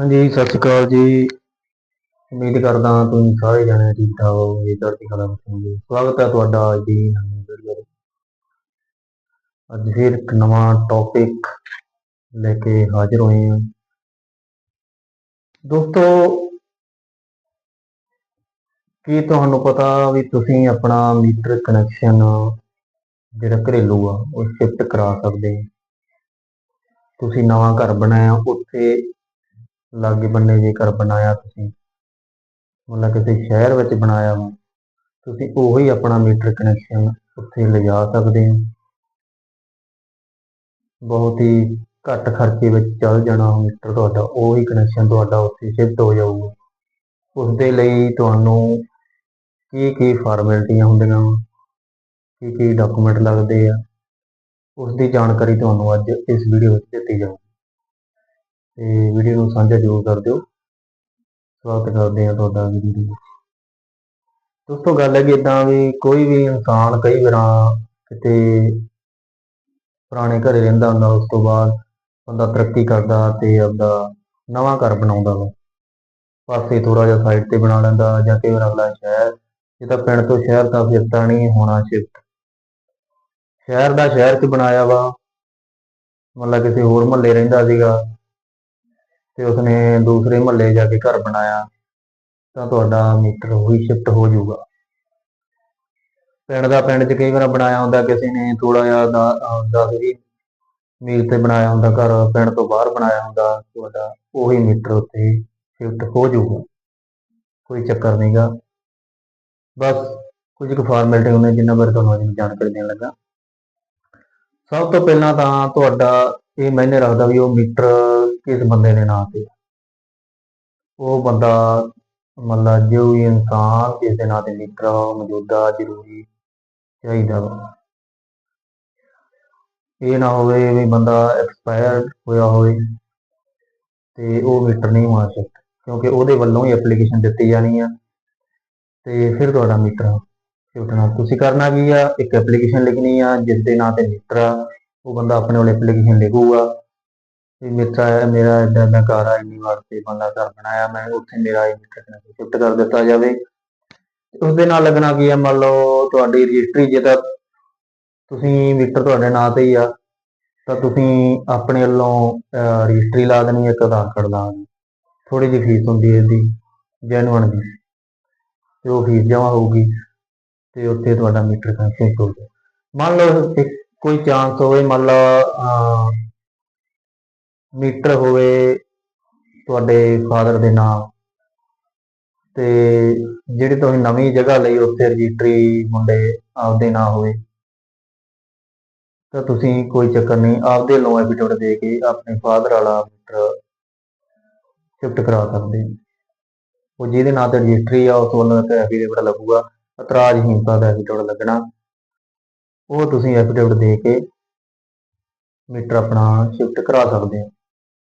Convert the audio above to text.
ਹਾਂਜੀ, ਸਤਿ ਸ਼੍ਰੀ ਅਕਾਲ ਜੀ। ਉਮੀਦ ਕਰਦਾ ਤੁਸੀਂ ਸਾਰੇ ਜਾਣੇ ਠੀਕ ਠਾਕ ਹੋਵੋਗੇ ਚੜ੍ਹਦੀ ਕਲਾ ਵਿੱਚ ਹੋਵੋਗੇ ਸਵਾਗਤ ਹੈ ਤੁਹਾਡਾ ਅੱਜ ਦੀ ਨਵੀਂ ਵੀਡੀਓ ਵਿੱਚ। ਅੱਜ ਫਿਰ ਇੱਕ ਨਵਾਂ ਟੌਪਿਕ ਲੈ ਕੇ ਹਾਜ਼ਰ ਹੋਏ ਹਾਂ। ਦੋਸਤੋ, ਕੀ ਤੁਹਾਨੂੰ ਪਤਾ ਵੀ ਤੁਸੀਂ ਆਪਣਾ ਮੀਟਰ ਕਨੈਕਸ਼ਨ ਜਿਹੜਾ ਘਰੇਲੂ ਆ, ਉਹ ਸ਼ਿਫਟ ਕਰਾ ਸਕਦੇ ਤੁਸੀਂ ਨਵਾਂ ਘਰ ਬਣਾਇਆ, ਉੱਥੇ ਲਾਗੇ ਬੰਨੇ ਜੇਕਰ ਬਣਾਇਆ ਤੁਸੀਂ, ਮਤਲਬ ਕਿਸੇ ਸ਼ਹਿਰ ਵਿੱਚ ਬਣਾਇਆ ਹੋ ਤੁਸੀਂ ਉਹੀ ਆਪਣਾ ਮੀਟਰ ਕਨੈਕਸ਼ਨ ਉੱਥੇ ਲਿਜਾ ਸਕਦੇ ਹੋ। ਬਹੁਤ ਹੀ ਘੱਟ ਖਰਚੇ ਵਿੱਚ ਚੱਲ ਜਾਣਾ ਮੀਟਰ ਤੁਹਾਡਾ, ਉਹੀ ਕਨੈਕਸ਼ਨ ਤੁਹਾਡਾ ਉੱਥੇ ਸ਼ਿਫਟ ਹੋ ਜਾਊਗਾ। ਉਸ ਦੇ ਲਈ ਤੁਹਾਨੂੰ ਕੀ ਕੀ ਫਾਰਮੈਲਿਟੀਆਂ ਹੁੰਦੀਆਂ ਕੀ ਕੀ ਡਾਕੂਮੈਂਟ ਲੱਗਦੇ ਆ ਉਸ ਦੀ ਜਾਣਕਾਰੀ ਤੁਹਾਨੂੰ ਅੱਜ ਇਸ ਵੀਡੀਓ ਵਿੱਚ ਦਿੱਤੀ ਜਾਊਗੀ। ਤੇ ਵੀਡੀਓ ਨੂੰ ਸਾਂਝਾ ਜ਼ਰੂਰ ਕਰ ਦਿਓ। ਸਵਾਗਤ ਕਰਦੇ ਹਾਂ ਤੁਹਾਡਾ ਵੀਡੀਓ ਦੇ ਵਿੱਚ ਦੋਸਤੋ, ਗੱਲ ਹੈ ਕਿ ਇਦਾਂ ਵੀ ਕੋਈ ਵੀ ਇਨਸਾਨ ਕਈ ਵਾਰਾਂ ਕਿਤੇ ਪੁਰਾਣੇ ਘਰੇ ਰਹਿੰਦਾ ਹੁੰਦਾ, ਉਸ ਤੋਂ ਬਾਅਦ ਬੰਦਾ ਤਰੱਕੀ ਕਰਦਾ ਤੇ ਆਪਦਾ ਨਵਾਂ ਘਰ ਬਣਾਉਂਦਾ ਵਾ। ਪਾਸੇ ਥੋੜਾ ਜਿਹਾ ਸਾਈਡ ਤੇ ਬਣਾ ਲੈਂਦਾ ਜਾਂ ਕਈ ਵਾਰ ਅਗਲਾ ਸ਼ਹਿਰ, ਇਹ ਤਾਂ ਪਿੰਡ ਤੋਂ ਸ਼ਹਿਰ ਦਾ ਫਿਰ ਤਾਂ ਨਹੀਂ ਹੋਣਾ ਸ਼ਿਫਟ ਸ਼ਹਿਰ ਦਾ ਸ਼ਹਿਰ 'ਚ ਬਣਾਇਆ ਵਾ। ਮਤਲਬ ਕਿਸੇ ਹੋਰ ਮਹੱਲੇ ਰਹਿੰਦਾ ਸੀਗਾ। ਤੇ ਉਸਨੇ ਦੂਸਰੇ ਮਹੱਲੇ ਜਾ ਕੇ ਘਰ ਬਣਾਇਆ, ਤਾਂ ਤੁਹਾਡਾ ਮੀਟਰ ਉਹੀ ਸ਼ਿਫਟ ਹੋ ਜਾਊਗਾ। ਪਿੰਡ ਦਾ ਪਿੰਡ 'ਚ ਕਈ ਵਾਰ ਬਣਾਇਆ ਹੁੰਦਾ, ਕਿਸੇ ਨੇ ਥੋੜਾ ਜਿਹਾ 10 ਵੀਹ ਮੀਲ ਤੇ ਬਣਾਇਆ ਹੁੰਦਾ, ਘਰ ਪਿੰਡ ਤੋਂ ਬਾਹਰ ਬਣਾਇਆ ਹੁੰਦਾ, ਤੁਹਾਡਾ ਉਹੀ ਮੀਟਰ ਉੱਤੇ ਸ਼ਿਫਟ ਹੋ ਜਾਊਗਾ। ਕੋਈ ਚੱਕਰ ਨਹੀਂਗਾ ਬਸ ਕੁਝ ਕੁ ਫਾਰਮੈਲਿਟੀ ਹੁੰਦੀਆਂ ਜਿੰਨਾ ਬਾਰੇ ਤੁਹਾਨੂੰ ਅੱਜ ਜਾਣਕਾਰੀ ਦੇਣ ਲੱਗਾ। ਸਭ ਤੋਂ ਪਹਿਲਾਂ ਤਾਂ ਤੁਹਾਡਾ ਇਹ ਮੈਨੇ ਰੱਖਦਾ ਵੀ ਉਹ ਮੀਟਰ ਕਿਸ ਬੰਦੇ ਦੇ ਨਾਂ ਤੇ ਉਹ ਬੰਦਾ ਮਤਲਬ ਜੋ ਵੀ ਇਨਸਾਨ ਜਿਸ ਦੇ ਨਾਂ ਤੇ ਮੀਟਰ ਆ ਉਹ ਮੌਜੂਦਾ, ਜ਼ਰੂਰੀ, ਚਾਹੀਦਾ ਵਾ। ਇਹ ਨਾ ਹੋਵੇ ਵੀ ਬੰਦਾ ਐਕਸਪਾਇਰ ਹੋਇਆ ਹੋਵੇ ਤੇ ਉਹ ਮੀਟਰ ਨਹੀਂ ਹੋਣਾ ਚਾਹੀਦਾ ਕਿਉਂਕਿ ਉਹਦੇ ਵੱਲੋਂ ਹੀ ਐਪਲੀਕੇਸ਼ਨ ਦਿੱਤੀ ਜਾਣੀ ਆ। ਤੇ ਫਿਰ ਤੁਹਾਡਾ ਮੀਟਰ ਸ਼ਿਫਟਣਾ ਤੁਸੀਂ ਕਰਨਾ ਕੀ ਆ? ਇੱਕ ਐਪਲੀਕੇਸ਼ਨ ਲਿਖਣੀ ਆ, ਜਿਸ ਦੇ ਨਾਂ ਤੇ ਮੀਟਰ ਆ। ਉਹ ਬੰਦਾ ਆਪਣੇ ਕੋਲ ਐਪਲੀਕੇਸ਼ਨ ਲਿਖੂਗਾ। ਵੀ ਮੇਰਾ ਮੇਰਾ ਏਦਾਂ ਦਾ ਘਰ ਆ, ਇੰਨੀ ਵਾਰ ਤੇ ਬੰਦਾ ਘਰ ਬਣਾਇਆ, ਮੈਂ ਉੱਥੇ ਮੇਰਾ ਇਹ ਸ਼ਿਫਟ ਕਰ ਦਿੱਤਾ ਜਾਵੇ। ਉਸ ਦੇ ਨਾਲ ਲੱਗਣਾ ਕੀ ਆ, ਮੰਨ ਲਓ ਤੁਹਾਡੀ ਰਜਿਸਟਰੀ ਜੇ ਤਾਂ ਤੁਸੀਂ ਮੀਟਰ ਤੁਹਾਡੇ ਨਾਂ ਤੇ ਹੀ ਆ, ਤਾਂ ਤੁਸੀਂ ਆਪਣੇ ਵੱਲੋਂ ਰਜਿਸਟਰੀ ਲਾ ਦੇਣੀ ਹੈ ਇੱਕ ਆਧਾਰ ਕਾਰਡ ਲਾ ਦੇਣੀ। ਥੋੜੀ ਜਿਹੀ ਫੀਸ ਹੁੰਦੀ ਹੈ ਇਹਦੀ ਜੈਨੂਅਨ ਦੀ। ਤੇ ਉਹ ਫੀਸ ਜਮਾ ਹੋਊਗੀ, ਤੇ ਉੱਥੇ ਤੁਹਾਡਾ ਮੀਟਰ ਕਨੈਕਸ਼ਨ ਹੋ ਜਾਊਗਾ। ਮੰਨ ਲਓ ਕੋਈ ਚਾਂਸ ਹੋਵੇ, ਮੰਨ ਲਓ ਮੀਟਰ ਹੋਵੇ ਤੁਹਾਡੇ ਫਾਦਰ ਦੇ ਨਾਮ ਤੇ ਜਿਹੜੀ ਤੁਸੀਂ ਨਵੀਂ ਜਗ੍ਹਾ ਲਈ ਉੱਥੇ ਰਜਿਸਟਰੀ ਮੁੰਡੇ ਆਪਦੇ ਨਾਂ ਹੋਵੇ, ਤਾਂ ਤੁਸੀਂ ਕੋਈ ਚੱਕਰ ਨਹੀਂ, ਆਪਦੇ ਵੱਲੋਂ ਐਫੀਡੇਵਿਟ ਦੇ ਕੇ ਆਪਣੇ ਫਾਦਰ ਵਾਲਾ ਮੀਟਰ ਸ਼ਿਫਟ ਕਰਾ ਸਕਦੇ ਉਹ ਜਿਹਦੇ ਨਾਂ ਤੇ ਰਜਿਸਟਰੀ ਆ, ਉਸ ਵੱਲੋਂ ਇੱਕ ਐਫੀਡੇਵਿਟ ਲੱਗੂਗਾ ਇਤਰਾਜ਼ਹੀਨਤਾ ਦਾ ਐਫੀਡੇਵਿਟ ਲੱਗਣਾ। ਉਹ ਤੁਸੀਂ ਐਫੀਡੇਵਿਟ ਦੇ ਕੇ ਮੀਟਰ ਆਪਣਾ ਸ਼ਿਫਟ ਕਰਾ ਸਕਦੇ ਹੋ।